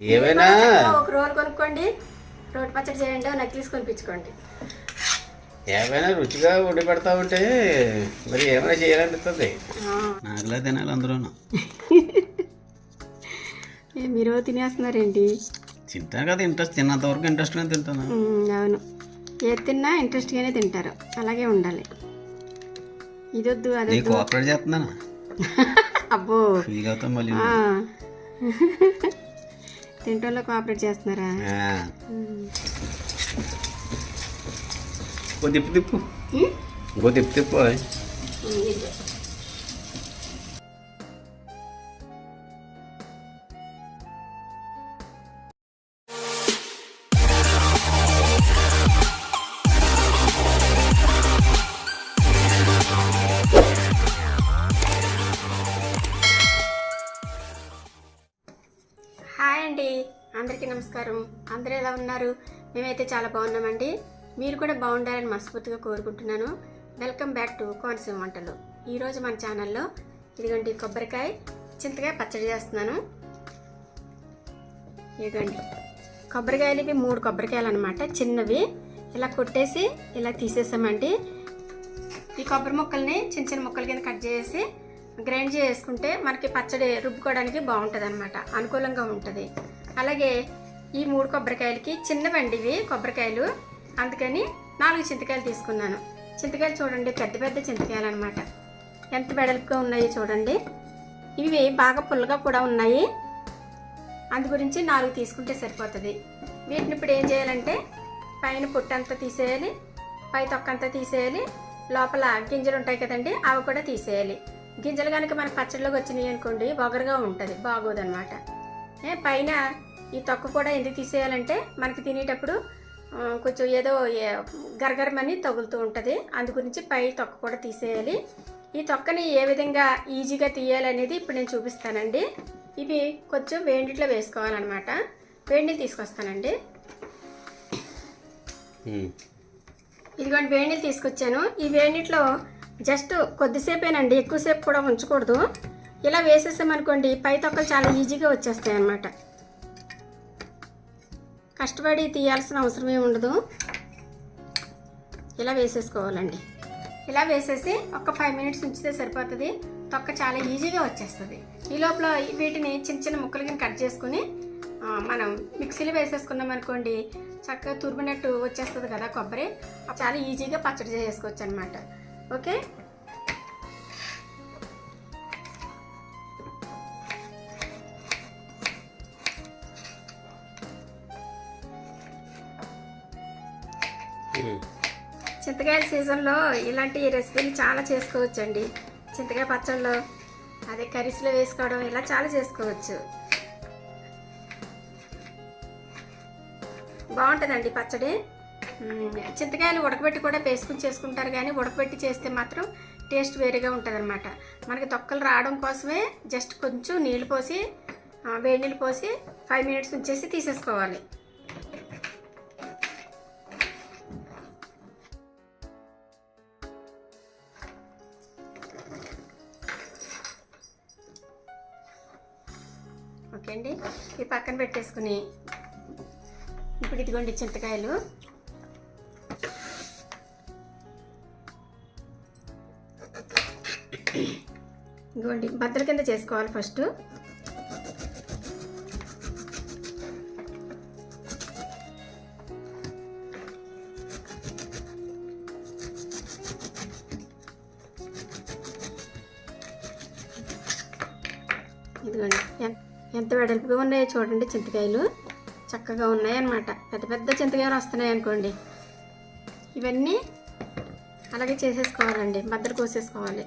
ఏమైనా ఒక రోల్ కొనుక్కోండి. రోటి పచ్చడి చేయండి నక్లీస్ కొనిపించుకోండి. ఏమైనా రుచిగా వండి పెడతా ఉంటే మరి ఏమైనా చేయాలనిపిస్తుంది? నాకులా తినాలి అందరూ మీరు తినేస్తున్నారేంటి? తింటాను కదా ఇంట్రెస్ట్ తిన్నంత వరకు ఇంట్రెస్ట్గా తింటాను. అవును. ఏది తిన్నా ఇంట్రెస్ట్గానే తింటారు. అలాగే ఉండాలి. ఇదొద్దు అదొద్దు. కోఆపరేట్ చేస్తున్నాను? అబ్బో. ఫీల్ అవుతాం మళ్ళీ. ఆ. తింటోళ్ళలో కోఆపరేట్ చేస్తున్నారా. ఇంకో తిప్పు తిప్పు? ఇంకో తిప్పు తిప్పు నమస్కారం అందరూ ఎలా ఉన్నారు? మేమైతే చాలా బాగున్నామండి. మీరు కూడా బాగుండాలని మనస్ఫూర్తిగా కోరుకుంటున్నాను. వెల్కమ్ బ్యాక్ టు కోనసీమ వంటలు. ఈరోజు మన ఛానల్లో ఇదిగోండి కొబ్బరికాయ చింతకాయ పచ్చడి చేస్తున్నాను. ఇదిగోండి. కొబ్బరికాయలు ఇవి మూడు కొబ్బరికాయలు అనమాట చిన్నవి. ఇలా కొట్టేసి ఇలా తీసేసామండి. ఈ కొబ్బరి ముక్కల్ని చిన్న చిన్న ముక్కల కింద కట్ చేసి గ్రైండ్ చేసుకుంటే మనకి పచ్చడి రుబ్బుకోవడానికి బాగుంటుంది అనమాట అనుకూలంగా ఉంటుంది. అలాగే ఈ మూడు కొబ్బరికాయలకి చిన్నవండి ఇవి కొబ్బరికాయలు. అందుకని నాలుగు చింతకాయలు తీసుకున్నాను. చింతకాయలు చూడండి పెద్ద పెద్ద చింతకాయలు అనమాట ఎంత వెడల్పుగా ఉన్నాయో చూడండి. ఇవి బాగా పుల్లగా కూడా ఉన్నాయి. అందు గురించి నాలుగు తీసుకుంటే సరిపోతుంది. వీటిని ఇప్పుడు ఏం చేయాలంటే పైన పుట్టంతా తీసేయాలి పై తొక్కంతా తీసేయాలి లోపల గింజలు ఉంటాయి కదండి అవి కూడా తీసేయాలి. గింజలు కనుక మన పచ్చడిలోకి వచ్చినాయి అనుకోండి ఒగరుగా ఉంటుంది బాగోదనమాట పైన ఈ తొక్క కూడా ఎందుకు తీసేయాలంటే మనకి తినేటప్పుడు కొంచెం ఏదో గరగరమని తగులుతూ ఉంటుంది. అందు గురించి పై తొక్క కూడా తీసేయాలి. ఈ తొక్కని ఏ విధంగా ఈజీగా తీయాలనేది ఇప్పుడు నేను చూపిస్తానండి. ఇవి కొంచెం వేడిట్లో వేసుకోవాలన్నమాట. వేడిని తీసుకొస్తానండి. ఇదిగోండి వేడి నీళ్ళు తీసుకొచ్చాను. ఈ వేడి నీటిలో జస్ట్ కొద్దిసేపేనండి ఎక్కువసేపు కూడా ఉంచకూడదు. ఇలా వేసేసామనుకోండి పై తొక్కలు చాలా ఈజీగా వచ్చేస్తాయి అన్నమాట కష్టపడి తీయాల్సిన అవసరం ఉండదు. ఇలా వేసేసుకోవాలండి. ఇలా వేసేసి ఒక ఫైవ్ మినిట్స్ ఉంచితే సరిపోతుంది. తొక్క చాలా ఈజీగా వచ్చేస్తుంది. ఈ లోపల వీటిని చిన్న చిన్న ముక్కలు కట్ చేసుకుని మనం మిక్సీలో వేసేసుకున్నాం అనుకోండి చక్కగా తురిమినట్టు వచ్చేస్తుంది కదా కొబ్బరి. చాలా ఈజీగా పచ్చడి చేసుకోవచ్చు అనమాట ఓకే? చింతకాయల సీజన్లో ఇలాంటి రెసిపీలు చాలా చేసుకోవచ్చండి. చింతకాయ పచ్చళ్ళు అదే కర్రీస్లో వేసుకోవడం ఇలా చాలా చేసుకోవచ్చు. బాగుంటుందండి పచ్చడి. చింతకాయలు ఉడకబెట్టి కూడా వేసుకుని చేసుకుంటారు కానీ ఉడకబెట్టి చేస్తే మాత్రం టేస్ట్ వేరేగా ఉంటుంది అనమాట మనకి తొక్కలు రావడం కోసమే జస్ట్ కొంచెం నీళ్ళు పోసి వేడి నీళ్ళు పోసి ఫైవ్ మినిట్స్ ఉంచేసి తీసేసుకోవాలి. పక్కన పెట్టేసుకుని ఇప్పుడు ఇదిగోండి చింతకాయలు. ఇదిగోండి బద్దల కింద చేసుకోవాలి ఫస్ట్. ఎంత వెడల్పుగా ఉన్నాయో చూడండి చింతకాయలు. చక్కగా ఉన్నాయన్నమాట పెద్ద పెద్ద చింతకాయలు వస్తున్నాయి అనుకోండి. ఇవన్నీ అలాగే చేసేసుకోవాలండి. బద్దలు కోసేసుకోవాలి.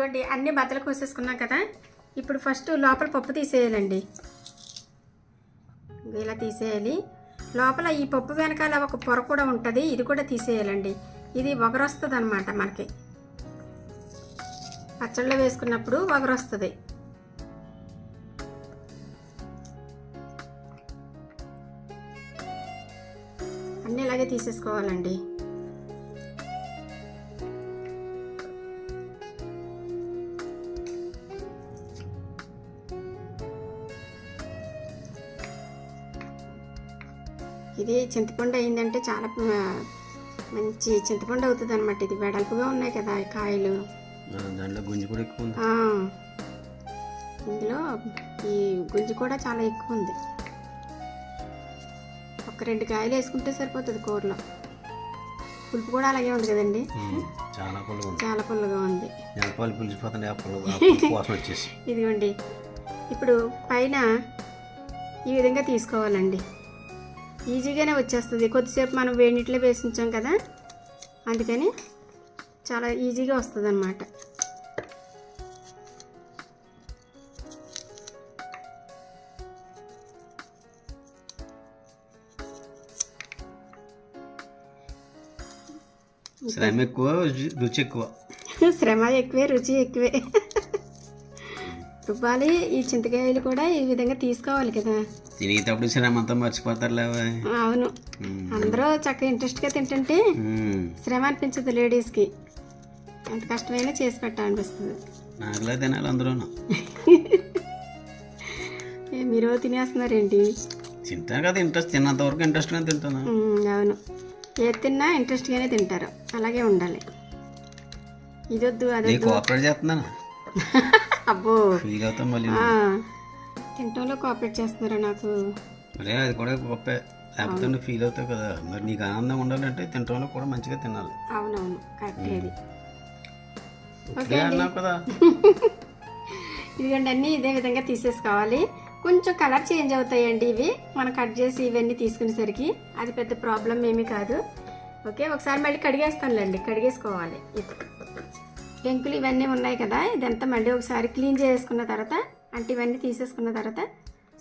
ఇదిగోండి అన్ని బద్దలు కోసేసుకున్నాం కదా. ఇప్పుడు ఫస్ట్ లోపల పప్పు తీసేయాలండి. ఇలా తీసేయాలి. లోపల ఈ పప్పు వెనకాల ఒక పొర కూడా ఉంటుంది ఇది కూడా తీసేయాలండి. ఇది వగరొస్తుంది అనమాట మనకి. పచ్చళ్ళలో వేసుకున్నప్పుడు వగరొస్తుంది. అన్నీ ఇలాగే తీసేసుకోవాలండి. ఇది చింతపండు అయిందంటే చాలా మంచి చింతపండు అవుతుంది అనమాట ఇది వెడల్పుగా ఉన్నాయి కదా కాయలు. దాంట్లో గుంజు కూడా ఎక్కువ ఉంది. ఇందులో ఈ గుంజు కూడా చాలా ఎక్కువ ఉంది. ఒక రెండు కాయలు వేసుకుంటే సరిపోతుంది కూరలో. పులుపు కూడా అలాగే ఉంది కదండి? చాలా పుల్లగా ఉంది. చాలా పుల్లగా ఇదిగోండి. ఇప్పుడు పైన ఈ విధంగా తీసుకోవాలండి. ఈజీగానే వచ్చేస్తుంది. కొద్దిసేపు మనం వేడినీటిలో వేసి ఉంచాం కదా? అందుకని చాలా ఈజీగా వస్తుంది అన్నమాట శ్రమ ఎక్కువ రుచి- రుచి ఎక్కువ. శ్రమ ఎక్కువే రుచి ఎక్కువే. రుబ్బాలి ఈ చింతకాయలు కూడా ఈ విధంగా తీసుకోవాలి కదా. తినేటప్పుడు శ్రమ అంతా మర్చిపోతారు లేవా? అవును. అందరూ చక్కగా ఇంట్రెస్ట్గా తింటుంటే శ్రమ అనిపించదు లేడీస్కి. ఎంత కష్టమైనా చేసి పెట్టాలనిపిస్తుంది. నాకులా తినాలి అందరూ ఏ, మీరు తినేస్తున్నారేంటి? తింటాను కదా ఇంట్రెస్ట్ తిన్నంత వరకు ఇంట్రెస్ట్గా తింటాను అవును. ఏది తిన్నా ఇంట్రెస్ట్గానే తింటారు. అలాగే ఉండాలి. ఇదొద్దు అదొద్దు. కోఆపరేట్ చేస్తున్నాను? అబ్బో. ఫీల్ అవుతాం మళ్ళీ. తింటంలో కోఆపరేట్ చేస్తున్నారా నాకు? మరే అది కూడా గొప్పే. లేకపోతే ఫీల్ అవుతావు కదా. మరి నీకు ఆనందం ఉండాలంటే తినటంలో కూడా మంచిగా తినాలి. అవునవును కరెక్ట్ అన్నావు కదా. ఇదిగోండి అన్నీ ఇదే విధంగా తీసేసుకోవాలి. కొంచెం కలర్ చేంజ్ అవుతాయండి ఇవి. మనం కట్ చేసి ఇవన్నీ తీసుకునేసరికి అది పెద్ద ప్రాబ్లం ఏమీ కాదు. ఓకే ఒకసారి మళ్ళీ కడిగేస్తానులేండి. కడిగేసుకోవాలి. పెంకులు ఇవన్నీ ఉన్నాయి కదా. ఇదంతా మళ్ళీ ఒకసారి క్లీన్ చేసుకున్న తర్వాత అంటే ఇవన్నీ తీసేసుకున్న తర్వాత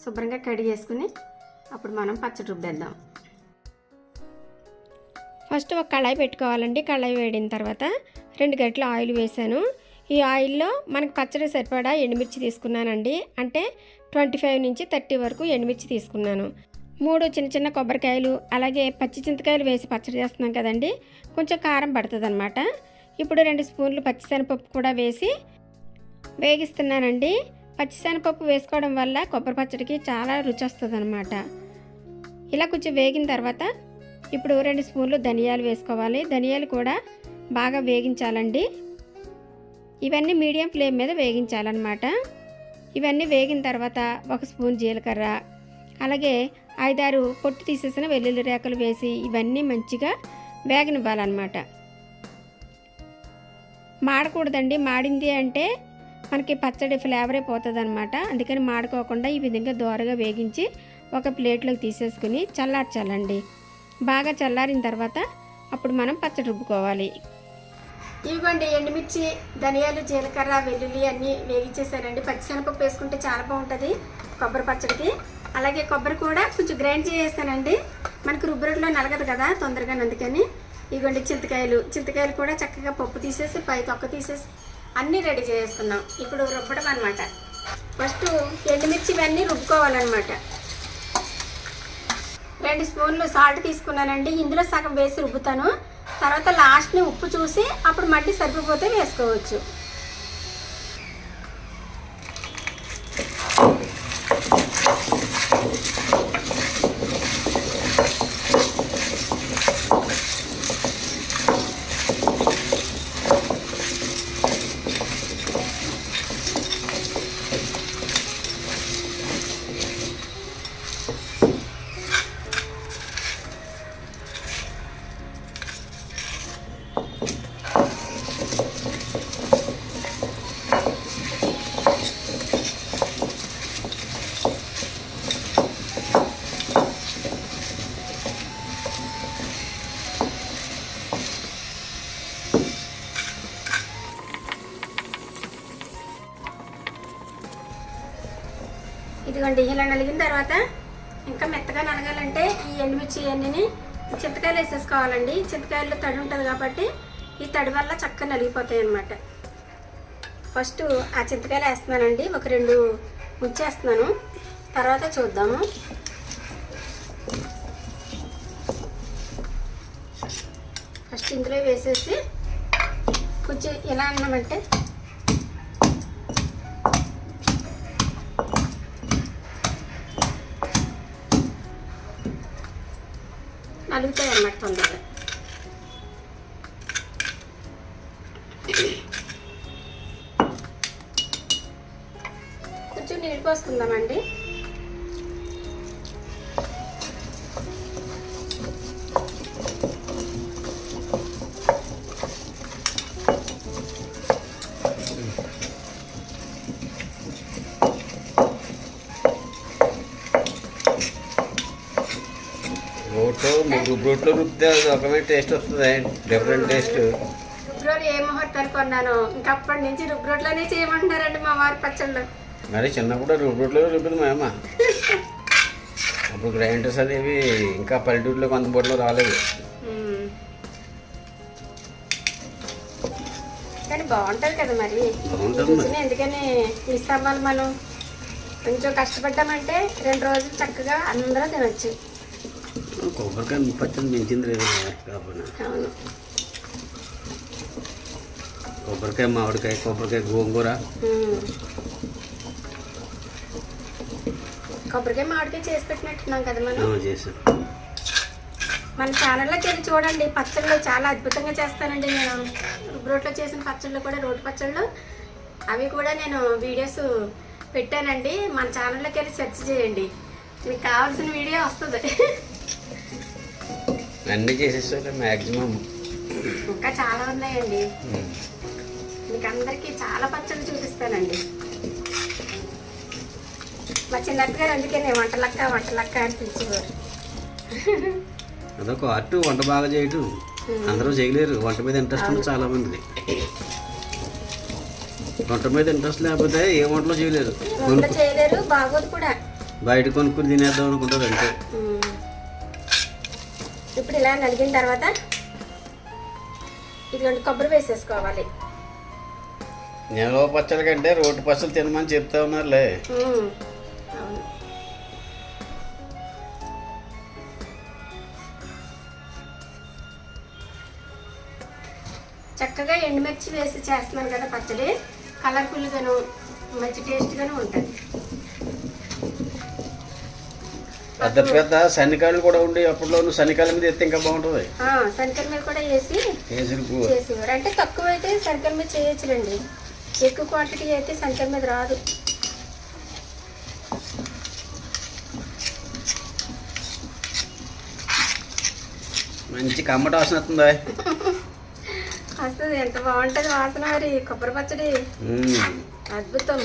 శుభ్రంగా కడిగేసుకుని అప్పుడు మనం పచ్చడి రుబ్బేద్దాం. ఫస్ట్ ఒక కళాయి పెట్టుకోవాలండి. కళాయి వేడిన తర్వాత రెండు గంటల ఆయిల్ వేసాను. ఈ ఆయిల్లో మనకు పచ్చడి సరిపడా ఎండుమిర్చి తీసుకున్నానండి. అంటే ట్వంటీ ఫైవ్ నుంచి థర్టీ వరకు ఎండుమిర్చి తీసుకున్నాను. మూడు చిన్న చిన్న కొబ్బరికాయలు అలాగే పచ్చి చింతకాయలు వేసి పచ్చడి చేస్తున్నాం కదండి. కొంచెం కారం పడుతుంది ఇప్పుడు రెండు స్పూన్లు పచ్చిశనగపప్పు కూడా వేసి వేగిస్తున్నానండి. పచ్చిశనగపప్పు వేసుకోవడం వల్ల కొబ్బరి పచ్చడికి చాలా రుచి వస్తుంది అనమాట ఇలా కొంచెం వేగిన తర్వాత ఇప్పుడు రెండు స్పూన్లు ధనియాలు వేసుకోవాలి. ధనియాలు కూడా బాగా వేగించాలండి. ఇవన్నీ మీడియం ఫ్లేమ్ మీద వేగించాలన్నమాట. ఇవన్నీ వేగిన తర్వాత ఒక స్పూన్ జీలకర్ర అలాగే ఐదారు పొట్టు తీసేసిన వెల్లుల్లి రేకలు వేసి ఇవన్నీ మంచిగా వేగనివ్వాలన్నమాట. మాడకూడదండి. మాడింది అంటే మనకి పచ్చడి ఫ్లేవర్ అయిపోతుంది అనమాట అందుకని మాడుకోకుండా ఈ విధంగా దోరగా వేగించి ఒక ప్లేట్లోకి తీసేసుకుని చల్లార్చాలండి. బాగా చల్లారిన తర్వాత అప్పుడు మనం పచ్చడి రుబ్బుకోవాలి. ఇవిగోండి ఎండుమిర్చి ధనియాలు జీలకర్ర వెల్లుల్లి అన్నీ వేగించేసానండి పచ్చిశనగపప్పు వేసుకుంటే చాలా బాగుంటుంది కొబ్బరి పచ్చడికి. అలాగే కొబ్బరి కూడా కొంచెం గ్రైండ్ చేసేసానండి. మనకు రుబ్బురట్లో నలగదు కదా తొందరగా అందుకని. ఇదిగోండి చింతకాయలు. చింతకాయలు కూడా చక్కగా పప్పు తీసేసి పై తొక్క తీసేసి అన్నీ రెడీ చేసుకున్నాం ఇప్పుడు రుబ్బడం అనమాట ఫస్ట్ ఎండుమిర్చి ఇవన్నీ రుబ్బుకోవాలన్నమాట. రెండు స్పూన్లు సాల్ట్ తీసుకున్నానండి. ఇందులో సగం వేసి రుబ్బుతాను. తర్వాత లాస్ట్ని ఉప్పు చూసి అప్పుడు మళ్ళీ సరిపోతే వేసుకోవచ్చు. ఇదిగోండి ఇలా నలిగిన తర్వాత ఇంకా మెత్తగా నలగాలంటే ఈ ఎండుమిర్చి ఇవన్నీ చింతకాయలు వేసేసుకోవాలండి. చింతకాయల్లో తడి ఉంటుంది కాబట్టి ఈ తడి వల్ల చక్కగా నలిగిపోతాయి అన్నమాట. ఫస్ట్ ఆ చింతకాయలు వేస్తున్నానండి. ఒక రెండు ముంచేస్తున్నాను. తర్వాత చూద్దాము. ఫస్ట్ ఇందులో వేసేసి కొంచెం ఎలా అన్నామంటే నలుగుతాయి అన్నమాట తొందరగా. కొంచెం నీళ్ళు పోసుకుందామండి. రోట్లో రుబ్బితే రకమైన టేస్ట్ వస్తుంది. డిఫరెంట్ టేస్ట్ రుబ్రోలు ఏ ముహూర్తానికి కొన్నాను? ఇంకా అప్పటి నుంచి రుబ్రోట్లోనే చేయమంటున్నారండి మా వారి పచ్చళ్ళు. మరి చిన్నప్పుడు రోట్లో రుబ్బింది మా అమ్మ. అప్పుడు గ్రైండర్స్ అనేవి ఇంకా పల్లెటూరులో అందుబాటులో రాలేదు. కానీ బాగుంటుంది కదా మరి. ఎందుకని మిస్ అవ్వాలి మనం? కొంచెం కష్టపడ్డామంటే రెండు రోజులు చక్కగా అందరూ తినొచ్చు. కొబ్బరికాయ పచ్చడి కాకపోయినా. అవును. కొబ్బరికాయ మామిడికాయ కొబ్బరికాయ గోంగూర. కొబ్బరికాయ మామిడికాయ చేసి పెట్టినట్టున్నాం కదా మనం. చేసాం మన ఛానల్లోకి వెళ్ళి చూడండి. పచ్చళ్ళు చాలా అద్భుతంగా చేస్తానండి నేను. రోట్లో చేసిన పచ్చళ్ళు కూడా రోటి పచ్చళ్ళు. అవి కూడా నేను వీడియోస్ పెట్టానండి. మన ఛానల్లోకి వెళ్ళి సెర్చ్ చేయండి. మీకు కావాల్సిన వీడియో వస్తుంది. అన్నీ చేసేసారు మ్యాక్సిమం ఇంకా చాలా ఉన్నాయండి. మీకు అందరికీ చాలా పచ్చళ్ళు చూపిస్తానండి. మా చిన్నత్తగారు అందుకే నేను వంటలక్క వంటలక్క అని పిలిచేవారు. అదొక ఆర్ట్ వంట బాగా చేయటం. అందరూ చేయలేరు. వంట మీద ఇంట్రెస్ట్ ఉంది చాలా మందికి వంట మీద ఇంట్రెస్ట్ లేకపోతే ఏ వంటలో చేయలేరు. చేయలేరు బాగోదు కూడా. బయట కొనుక్కుని తినేద్దాం అనుకుంటారు అంతే. మ్మ్. ఇప్పుడు ఇలా నలిగిన తర్వాత ఇదిగోండి కొబ్బరి వేసేసుకోవాలి. నిలవ పచ్చడి కంటే రోటి పచ్చళ్ళు తినమని చెప్తా ఉన్నారులే. చక్కగా ఎండుమిర్చి వేసి చేస్తున్నాను కదా పచ్చడి. కలర్ఫుల్గాను మంచి టేస్ట్గాను ఉంటుంది పెద్ద పెద్ద సన్నికాయలు కూడా ఉండి అప్పట్లో సన్నికాయల మీద ఎత్తే ఇంకా బాగుంటుంది. శనగల మీద కూడా వేసి చేసేవారు. అంటే తక్కువ అయితే శనగల మీద చేయొచ్చులండి. ఎక్కువ క్వాంటిటీ అయితే శనగల మీద రాదు. మంచి కమ్మట వాసన వస్తుందా? అసలు ఎంత బాగుంటుంది వాసన మరి. కొబ్బరి పచ్చడి. అద్భుతం.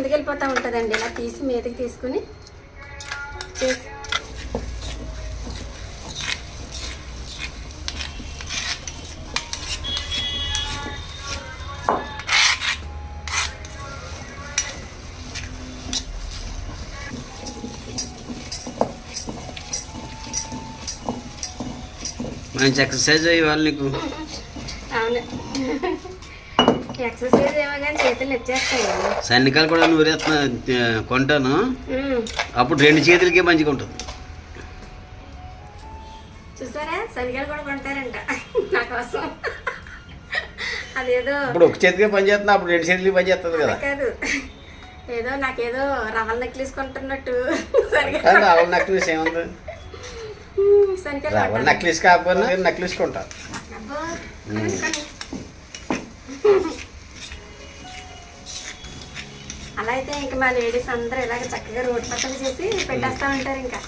కిందకి వెళ్ళిపోతూ ఉంటుందండి? ఇలా తీసి మీదకి తీసుకుని చేసి మంచి ఎక్సర్సైజ్ ఇవ్వాలి నీకు? అవును. ఎక్సర్సైజ్ ఏమో కానీ చేతులు కూడా నూరేస్తున్నా కొంటాను. అప్పుడు రెండు చేతులకే మంచిగా ఉంటుంది. చూసారా? కూడా కొంటారంట. నా కోసం. అదేదో ఇప్పుడు ఒక చేతికే పని చేస్తున్నా అప్పుడు రెండు చేతులకి పని చేస్తుంది కదా. కాదు. ఏదో నాకేదో రవ్వల నెక్లెస్ కొంటున్నట్టు. రావణ నక్లీస్ ఏముంది? రావణ నక్లీస్ కాకపోయినా నక్లీస్ కొంటా. అలా అయితే ఇంకా మా లేడీస్ అందరూ ఇలాగ చక్కగా రోడ్డు పక్కన చేసి పెట్టేస్తా ఉంటారు ఇంకా.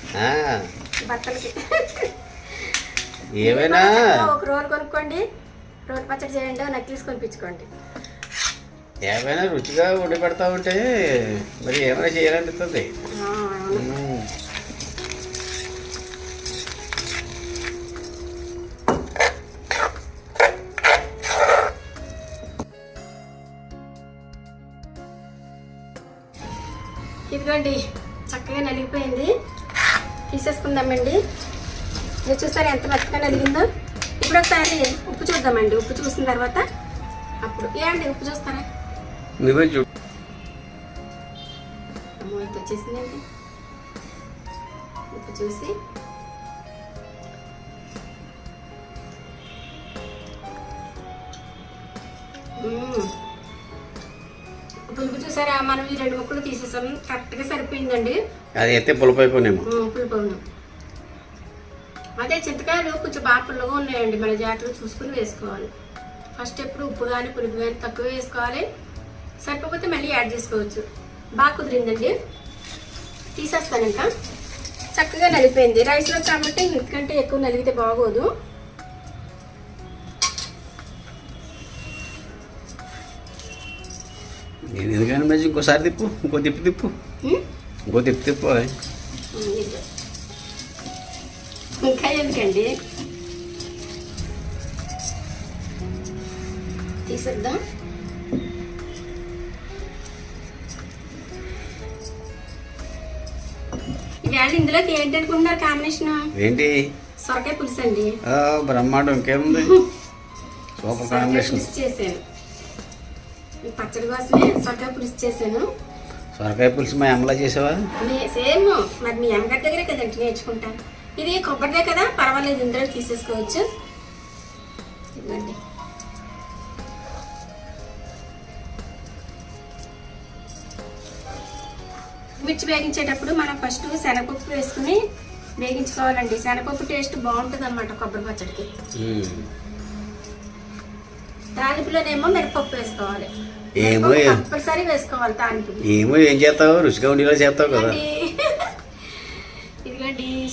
బట్టలకి. ఏమైనా? ఒక రోల్ కొనుక్కోండి. రోడ్ పచ్చడి చేయండి నెక్లెస్ కొనిపించుకోండి. ఏమైనా రుచిగా వండి పెడతా ఉంటే మరి ఏమైనా చేయాలనిపిస్తుంది? మీరు చూసారు ఎంత మెత్తగా నలిగిందో? ఇప్పుడు ఒకసారి ఉప్పు చూద్దామండి. ఉప్పు చూసిన తర్వాత అప్పుడు. ఏమండి ఉప్పు చూస్తారా? నువ్వే చూ వచ్చేసిందండి. ఉప్పు చూసి. పులుపు చూసారా? మనం ఈ రెండు ముక్కలు తీసేసాం. కరెక్ట్గా సరిపోయిందండి. అది అయితే పులపైపోనేమో మ్మ్, పులుపు అవును. అదే చింతకాయలు కొంచెం బాగా పుల్లగా ఉన్నాయండి. మన జాగ్రత్తగా చూసుకుని వేసుకోవాలి. ఫస్ట్ ఎప్పుడు ఉప్పు కానీ పులుపు కానీ తక్కువ వేసుకోవాలి. సరిపోతే మళ్ళీ యాడ్ చేసుకోవచ్చు. బాగా కుదిరిందండి. తీసేస్తాను ఇంకా. చక్కగా నలిపోయింది. రైస్లో కాబట్టి ఇంతకంటే ఎక్కువ నలిగితే బాగోదు. నేను ఎందుకని మంచి ఇంకోసారి తిప్పు. ఇంకో తిప్పు తిప్పు? ఇంకో తిప్పు తిప్పు. ఇంకా ఎందుకండి తీసేద్దాం. ఇవాళ ఇందులోకి ఏంటి అనుకుంటున్నారు కాంబినేషన్? ఏంటి? సొరకాయ పులుసు అండి. ఆ, బ్రహ్మాండం ఇంకేముంది? సూపర్ సొరకాయ కాంబినేషన్. పులుసు చేశాను. ఈ పచ్చడి కోసమే సొరకాయ పులుసు చేశాను. సొరకాయ పులుసు మా అమ్మలా చేసావా? సేమ్ మరి మీ అమ్మగారి దగ్గరే కదండి నేర్చుకుంటాను. ఇది కొబ్బరిదే కదా? పర్వాలేదు ఇందులో తీసేసుకోవచ్చు. ఇదిగోండి. మిర్చి వేగించేటప్పుడు మనం ఫస్ట్ శనగపప్పు వేసుకుని వేగించుకోవాలండి. శనగపప్పు టేస్ట్ బాగుంటుంది అనమాట కొబ్బరి పచ్చడికి. తాలింపులోనేమో మిరపప్పు వేసుకోవాలి. ఏమో కంపల్సరీ వేసుకోవాలి తాలింపుకి. ఏమో ఏం చేస్తావు? రుచిగా ఉండేలా చేస్తావు కదా.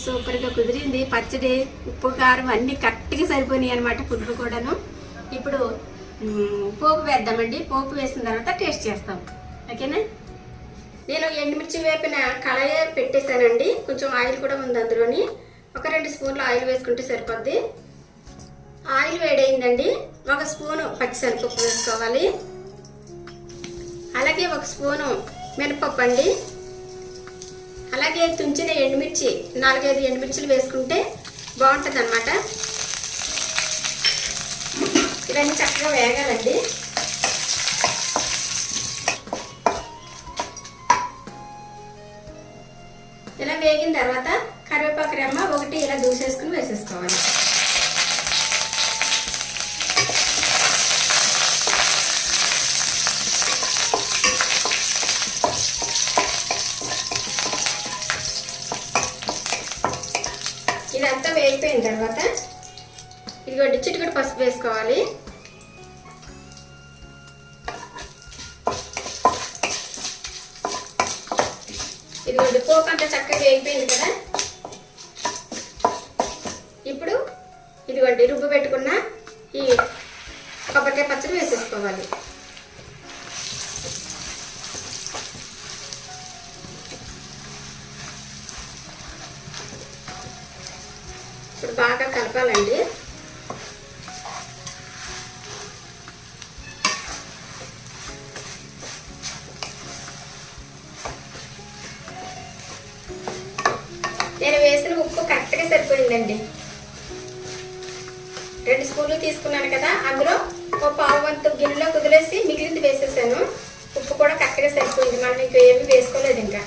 సూపర్గా సూపర్గా కుదిరింది. పచ్చడి ఉప్పు కారం అన్ని కరెక్ట్గా సరిపోయినాయి అనమాట పులుపు కూడాను. ఇప్పుడు పోపు వేద్దామండి. పోపు వేసిన తర్వాత టేస్ట్ చేస్తాం. ఓకేనా? నేను ఎండుమిర్చి వేపిన కళాయే పెట్టేశానండి. కొంచెం ఆయిల్ కూడా ఉంది అందులోని. ఒక రెండు స్పూన్లు ఆయిల్ వేసుకుంటే సరిపోద్ది. ఆయిల్ వేడైందండి. ఒక స్పూను పచ్చిశనగపప్పు వేసుకోవాలి. అలాగే ఒక స్పూను మినపప్పు అండి. అలాగే తుంచిన ఎండుమిర్చి నాలుగైదు ఎండుమిర్చిలు వేసుకుంటే బాగుంటుంది అనమాట ఇవన్నీ చక్కగా వేగాలండి. ఇలా వేగిన తర్వాత కరివేపాకు రెమ్మ ఒకటి ఇలా దూసేసుకుని వేసేసుకోవాలి ఇదంతా వేగిపోయిన తర్వాత ఇదిగోండి కూడా పసుపు వేసుకోవాలి. ఇదిగోండి పోపు అంతా చక్కగా వేగిపోయింది కదా. ఇప్పుడు ఇదిగోండి రుబ్బు పెట్టుకున్న ఈ కొబ్బరికాయ పచ్చడి వేసేసుకోవాలి. ఇప్పుడు బాగా కలపాలండి. రెండు స్పూన్లు తీసుకున్నాను కదా. అందులో ఒక పావు వంతు గిన్నెలో కుదిలేసి మిగిలింది వేసేసాను. ఉప్పు కూడా కరెక్ట్గా సరిపోయింది. మనం ఇంకా ఏమీ వేసుకోలేదు ఇంకా.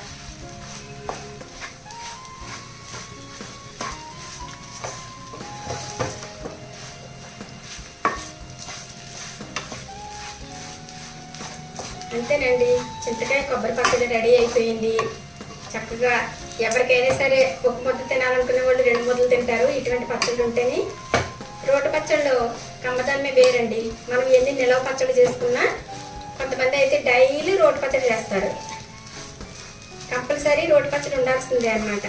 అంతేనండి. చింతకాయ కొబ్బరి పచ్చడి రెడీ అయిపోయింది. చక్కగా ఎవరికైనా సరే ఒక ముద్ద తినాలనుకునే వాళ్ళు రెండు ముద్దలు తింటారు. ఇటువంటి పచ్చళ్ళు ఉంటేనే రోడ్డు పచ్చళ్ళు కమ్మదమ్మే వేరండి. మనం ఎన్ని నిలవ పచ్చళ్ళు చేసుకున్నా కొంతమంది అయితే డైలీ రోడ్డు పచ్చడి చేస్తారు. కంపల్సరీ రోడ్డు పచ్చడి ఉండాల్సిందే అన్నమాట.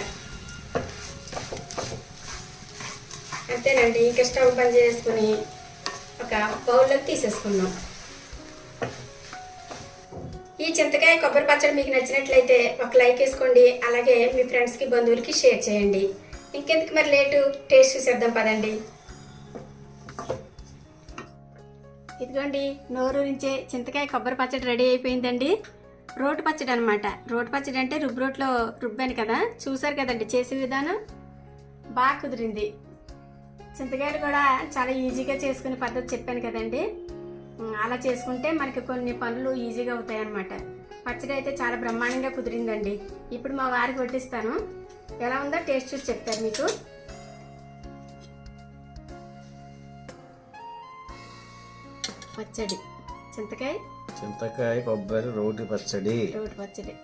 అంతేనండి ఇంకా స్టవ్ బంద్ చేసుకుని ఒక బౌల్లోకి తీసేసుకుందాం. ఈ చింతకాయ కొబ్బరి పచ్చడి మీకు నచ్చినట్లయితే ఒక లైక్ వేసుకోండి అలాగే మీ ఫ్రెండ్స్కి బంధువులకి షేర్ చేయండి. ఇంకెందుకు మరి లేటు? టేస్ట్ చూసేద్దాం పదండి. ఇదిగోండి నోరు నుంచే చింతకాయ కొబ్బరి పచ్చడి రెడీ అయిపోయిందండి. రోటి పచ్చడి అనమాట రోటి పచ్చడి అంటే రుబ్బు రోట్లో రుబ్బాను కదా. చూసారు కదండి చేసే విధానం? బాగా కుదిరింది. చింతకాయలు కూడా చాలా ఈజీగా చేసుకునే పద్ధతి చెప్పాను కదండి. అలా చేసుకుంటే మనకి కొన్ని పనులు ఈజీగా అవుతాయి అన్నమాట పచ్చడి అయితే చాలా బ్రహ్మాండంగా కుదిరిందండి. ఇప్పుడు మా వారికి వడ్డిస్తాను. ఎలా ఉందో టేస్ట్ చూసి చెప్తారు మీకు. పచ్చడి. చింతకాయ? చింతకాయ కొబ్బరి రోటి పచ్చడి. రోటి పచ్చడి.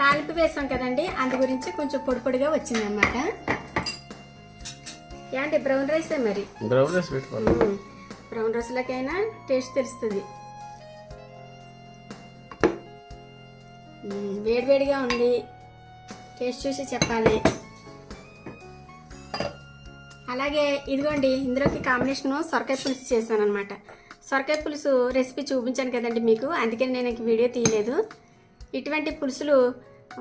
తాలింపు వేసాం కదండి అందు గురించి కొంచెం పొడి పొడిగా వచ్చిందన్నమాట. ఏంటి బ్రౌన్ రైసే మరి? బ్రౌన్ రైస్ పెట్టుకోవాలి. బ్రౌన్ రైస్లకైనా టేస్ట్ తెలుస్తుంది. వేడివేడిగా ఉంది. టేస్ట్ చూసి చెప్పాలి. అలాగే ఇదిగోండి ఇందులోకి కాంబినేషన్ సొరకాయ పులుసు చేశాను అనమాట సొరకాయ పులుసు రెసిపీ చూపించాను కదండి మీకు అందుకని నేను ఇంక వీడియో తీయలేదు. ఇటువంటి పులుసులు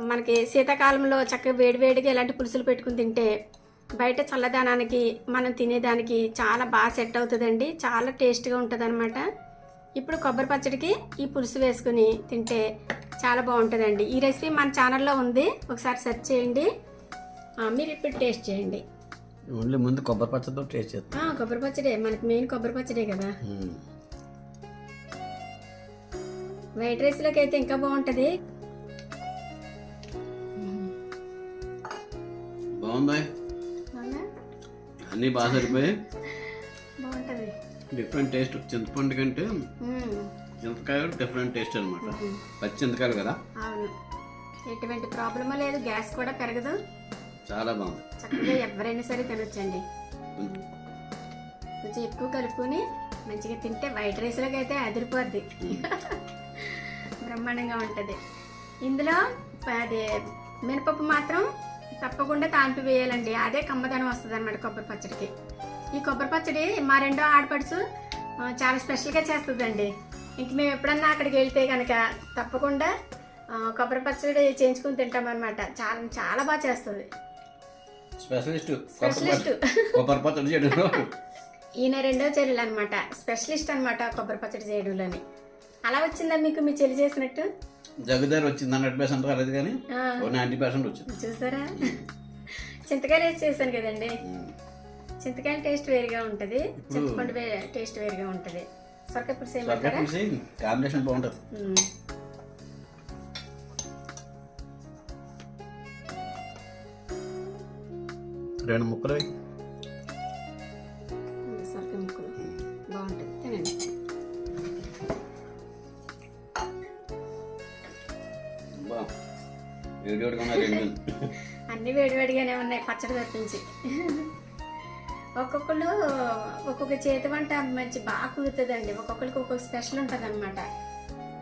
మనకి శీతాకాలంలో చక్కగా వేడివేడిగా ఇలాంటి పులుసులు పెట్టుకుని తింటే బయట చల్లదానానికి మనం తినేదానికి చాలా బాగా సెట్ అవుతుందండి చాలా టేస్ట్గా ఉంటుంది ఇప్పుడు కొబ్బరి పచ్చడికి ఈ పులుసు వేసుకుని తింటే చాలా బాగుంటుందండి. ఈ రెసిపీ మన ఛానల్లో ఉంది ఒకసారి సెర్చ్ చేయండి. మీరు ఇప్పుడు టేస్ట్ చేయండి. ఓన్లీ ముందు కొబ్బరి పచ్చడితో టేస్ట్ చేస్తాం. ఆ, కొబ్బరి పచ్చడే. మనకి మెయిన్ కొబ్బరి పచ్చడే కదా. వైట్ రైస్లోకి అయితే ఇంకా బాగుంటుంది. బాగుంది? అన్నీ బాగా సరిపోయి బాగుంటుంది. డిఫరెంట్ టేస్ట్ చింతపండు కంటే. చింతకాయ డిఫరెంట్ టేస్ట్ అనమాట పచ్చి చింతకాయలు కదా? అవును. ఎటువంటి ప్రాబ్లమ్ లేదు. గ్యాస్ కూడా పెరగదు. చాలా బాగుంది. చక్కగా ఎవరైనా సరే తినొచ్చండి. కొంచెం ఎక్కువ కలుపుకొని మంచిగా తింటే వైట్ రైస్లోకి అయితే అదిరిపోద్ది. బ్రహ్మాండంగా ఉంటుంది. ఇందులో అది మినపప్పు మాత్రం తప్పకుండా తాంపి వేయాలండి. అదే కమ్మదనం వస్తుంది అనమాట కొబ్బరి పచ్చడికి. ఈ కొబ్బరి పచ్చడి మా రెండో ఆడపడుచు చాలా స్పెషల్గా చేస్తుందండి. ఇంక మేము ఎప్పుడన్నా అక్కడికి వెళ్తే కనుక తప్పకుండా కొబ్బరి పచ్చడి చేయించుకుని తింటామన్నమాట. చాలా చాలా బాగా చేస్తుంది. స్పెషలిస్ట్. స్పెషలిస్ట్. కొబ్బరి పచ్చడి చేయడం. ఈయన రెండో చెల్లెలు అనమాట స్పెషలిస్ట్ అనమాట కొబ్బరి పచ్చడి చేయడంలోని. అలా వచ్చిందా మీకు మీ చెల్లి చేసినట్టు? జగదారి వచ్చింది హండ్రెడ్ పర్సెంట్ రాలేదు కానీ నైంటీ పర్సెంట్ వచ్చింది. చూసారా? చింతకాయలు వేసి చేశాను కదండి. మ్మ్. చింతకాయల టేస్ట్ వేరుగా ఉంటుంది. చింతపండు టేస్ట్ వేరుగా ఉంటుంది. సొరకాయ పులుసు కాంబినేషన్ బాగుంటుంది. రెండు ముక్కలు తినండి. అన్ని వేడివేడిగానే ఉన్నాయి పచ్చడి తప్పించి. ఒక్కొక్కరు ఒక్కొక్క చేతి వంట మంచి బాగా కుదురుతుందండి. ఒక్కొక్కరికి ఒక్కొక్క స్పెషల్ ఉంటుంది అనమాట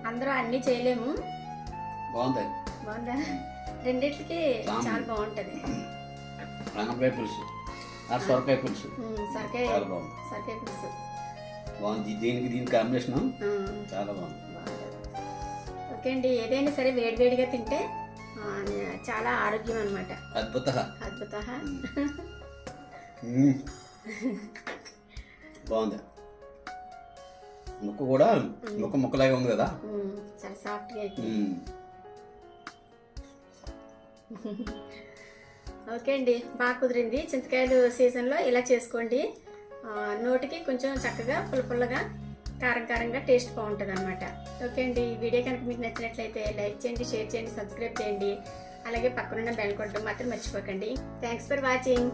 అందరూ అన్నీ చేయలేము. బాగుంది బాగుందా? రెండిట్లకి చాలా బాగుంటుంది. రంగంకాయ పులుసు. ఆ సొరకాయ పులుసు. చాలా బాగుంది. బాగుంది. దీనికి దీని కాంబినేషన్? చాలా బాగుంది. ఓకే అండి. ఏదైనా సరే వేడివేడిగా తింటే చాలా ఆరోగ్యం అనమాట అద్భుత అద్భుత. బాగుంది. ముక్క కూడా ముక్క ముక్కలాగా ఉంది కదా? చాలా సాఫ్ట్గా. ఓకే అండి బాగా కుదిరింది. చింతకాయలు సీజన్లో ఇలా చేసుకోండి. నోటికి కొంచెం చక్కగా పుల్ల పుల్లగా కారం కారంగా టేస్ట్ బాగుంటుంది అనమాట ఓకే అండి ఈ వీడియో కనుక మీకు నచ్చినట్లయితే లైక్ చేయండి షేర్ చేయండి సబ్స్క్రైబ్ చేయండి. అలాగే పక్కనున్న బెల్ కొట్టడం మాత్రం మర్చిపోకండి. Thanks for watching.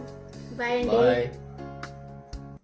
బాయ్ అండి.